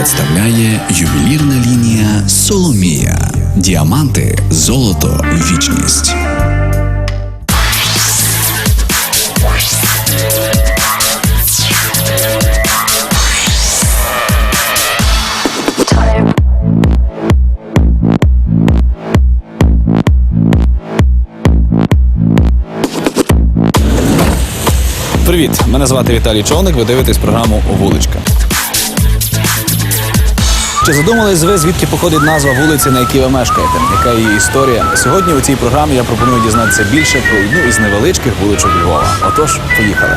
представляє ювелірна лінія Соломія. Діаманти, золото, вічність. Привіт, мене звати Віталій Човник. Ви дивитесь програму Вуличка. Чи задумались ви, звідки походить назва вулиці, на якій ви мешкаєте? Яка її історія? Сьогодні у цій програмі я пропоную дізнатися більше про одну із невеличких вуличок Львова. Отож, поїхали.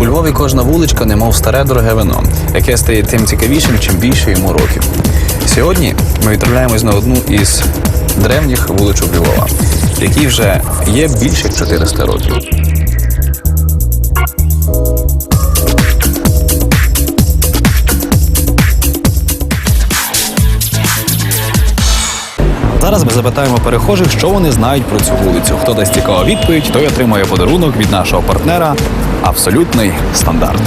У Львові кожна вуличка, немов старе дороге вино, яке стає тим цікавішим, чим більше йому років. Сьогодні ми відправляємось на одну із древніх вуличок Львова, якій вже є більше 400 років. Зараз ми запитаємо перехожих, що вони знають про цю вулицю. Хто дасть цікаву відповідь, той отримує подарунок від нашого партнера. Абсолютний стандарт.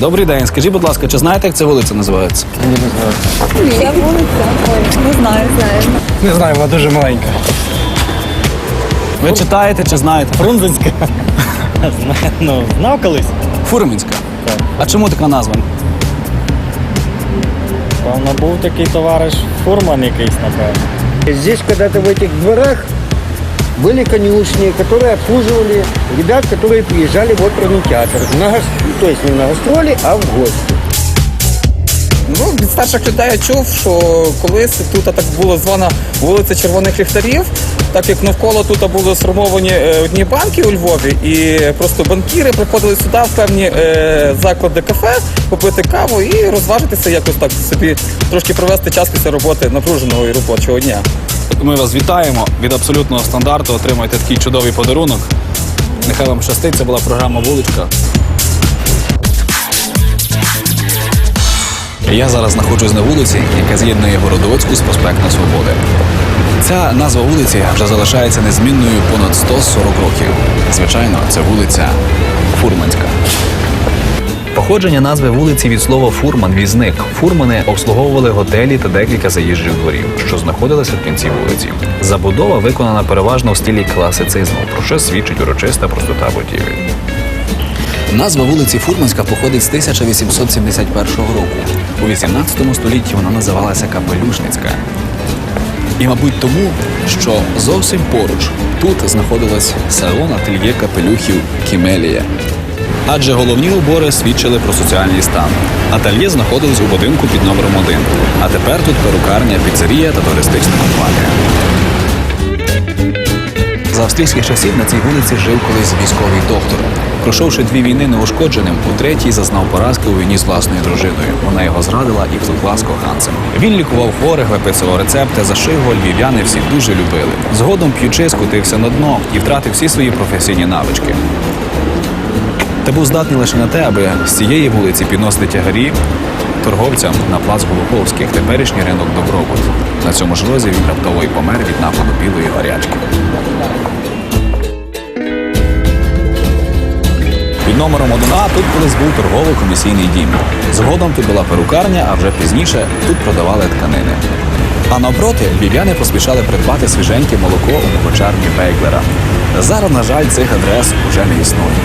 Добрий день. Скажіть, будь ласка, чи знаєте, як ця вулиця називається? Я вулиця. Ой, не знаю, знаю. Не знаю, вона дуже маленька. Ви читаєте чи знаєте? Фрунзенська. Знаю, ну, знав колись. Фурмінська. Так. А чому така назва? Певно, був такий товариш фурман якийсь, напевно. Здесь когда-то в этих дворах были конюшни, которые обслуживали ребят, которые приезжали в оперный театр. На гас- То есть не на гастроли, а в гости. Ну, від старших людей я чув, що колись тут так була звана вулиця Червоних ліхтарів, так як навколо тут були сформовані е, одні банки у Львові, і просто банкіри приходили сюди в певні е, заклади кафе, попити каву і розважитися якось так собі, трошки провести час після роботи напруженого і робочого дня. Ми вас вітаємо від абсолютного стандарту. Отримайте такий чудовий подарунок. Нехай вам щастить. Це була програма Вуличка. Я зараз знаходжусь на вулиці, яка з'єднує Городоцьку з проспектом Свободи. Ця назва вулиці вже залишається незмінною понад 140 років. Звичайно, це вулиця Фурманська. Походження назви вулиці від слова фурман візник. Фурмани обслуговували готелі та декілька заїжджих дворів, що знаходилися в кінці вулиці. Забудова виконана переважно в стилі класицизму, про що свідчить урочиста простота будівель. Назва вулиці Фурманська походить з 1871 року. У 18 столітті вона називалася Капелюшницька. І, мабуть, тому, що зовсім поруч тут знаходилось салон ательє капелюхів Кімелія. Адже головні убори свідчили про соціальний стан. Ательє знаходилось у будинку під номером 1, а тепер тут перукарня, піцерія та туристична компанія. За австрійських часів на цій вулиці жив колись військовий доктор. Пройшовши дві війни неушкодженим, у третій зазнав поразки у війні з власною дружиною. Вона його зрадила і втекла з коханцем. Він лікував хворих, виписував рецепти, за що його львів'яни всі дуже любили. Згодом п'ючи скотився на дно і втратив всі свої професійні навички. Та був здатний лише на те, аби з цієї вулиці підносити тягарі торговцям на плац Голуховських, теперішній ринок Добробут. На цьому ж розі він раптово й помер від нападу білої гарячки. Під номером 1А тут колись був торгово-комісійний дім. Згодом тут була перукарня, а вже пізніше тут продавали тканини. А навпроти львів'яни поспішали придбати свіженьке молоко у молочарні Бейглера. Зараз, на жаль, цих адрес уже не існує.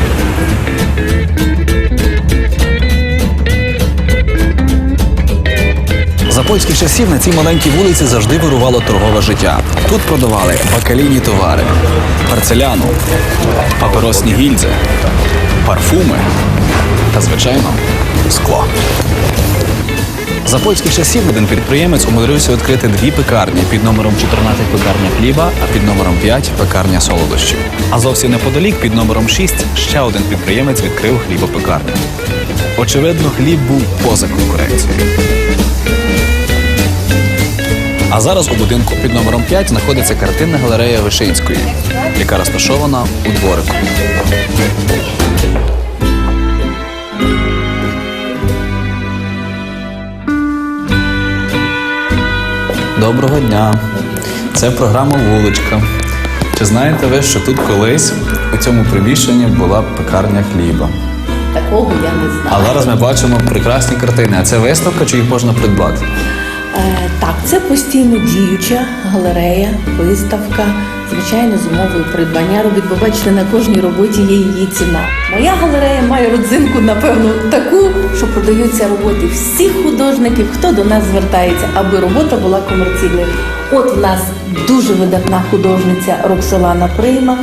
Польських часів на цій маленькій вулиці завжди вирувало торгове життя. Тут продавали бакалійні товари, парцеляну, паперосні гільзи, парфуми та, звичайно, скло. За польських часів один підприємець умудрився відкрити дві пекарні під номером 14 пекарня хліба, а під номером 5 пекарня солодощів. А зовсім неподалік під номером 6 ще один підприємець відкрив хлібопекарню. Очевидно, хліб був поза конкуренцією. А зараз у будинку під номером 5 знаходиться картинна галерея Вишинської, яка розташована у дворику. Доброго дня. Це програма Вуличка. Чи знаєте ви, що тут колись у цьому приміщенні була пекарня хліба? Такого я не знаю. А зараз ми бачимо прекрасні картини. А це виставка, чи їх можна придбати? Е, це постійно діюча галерея, виставка, звичайно, з умовою придбання робіт, бо бачите, на кожній роботі є її ціна. Моя галерея має родзинку, напевно, таку, що продаються роботи всіх художників, хто до нас звертається, аби робота була комерційною. От в нас дуже видатна художниця Роксолана Прийма,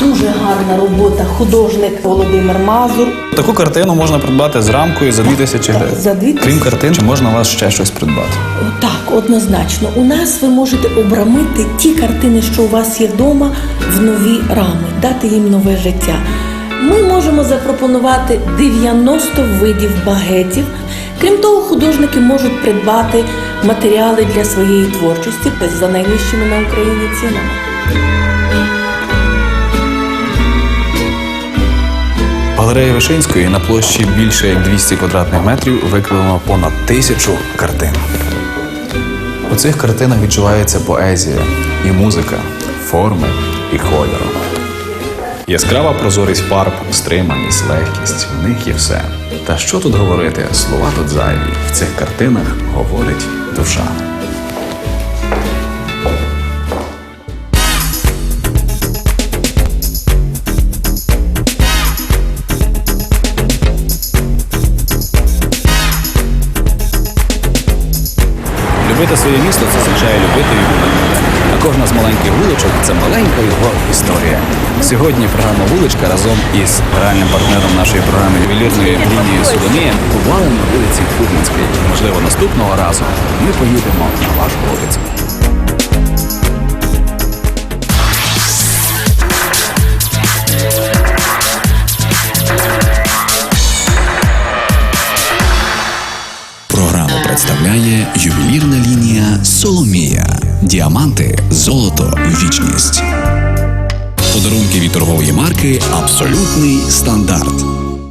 дуже гарна робота художник Володимир Мазур. Таку картину можна придбати з рамкою за 2000 Так, гривень. за 2000. Крім картин, чи можна у вас ще щось придбати? Так, однозначно. У нас ви можете обрамити ті картини, що у вас є вдома, в нові рами, дати їм нове життя. Ми можемо запропонувати 90 видів багетів. Крім того, художники можуть придбати матеріали для своєї творчості за найвищими на Україні цінами. Галереї Вишинської на площі більше як 200 квадратних метрів викладено понад тисячу картин. У цих картинах відчувається поезія і музика, форми і кольору. Яскрава прозорість фарб, стриманість, легкість в них є все. Та що тут говорити? Слова тут зайві. В цих картинах говорить душа. Любити своє місто це означає любити його. А кожна з маленьких вуличок це маленька його історія. Сьогодні програма Вуличка разом із реальним партнером нашої програми ювелірної лінії Соломія побували на вулиці Фурманській. Можливо, наступного разу ми поїдемо на вашу вулицю. Програму представляє ювелірна лінія Соломія. Діаманти, золото, вічність. Подарунки від торгової марки Абсолютний стандарт.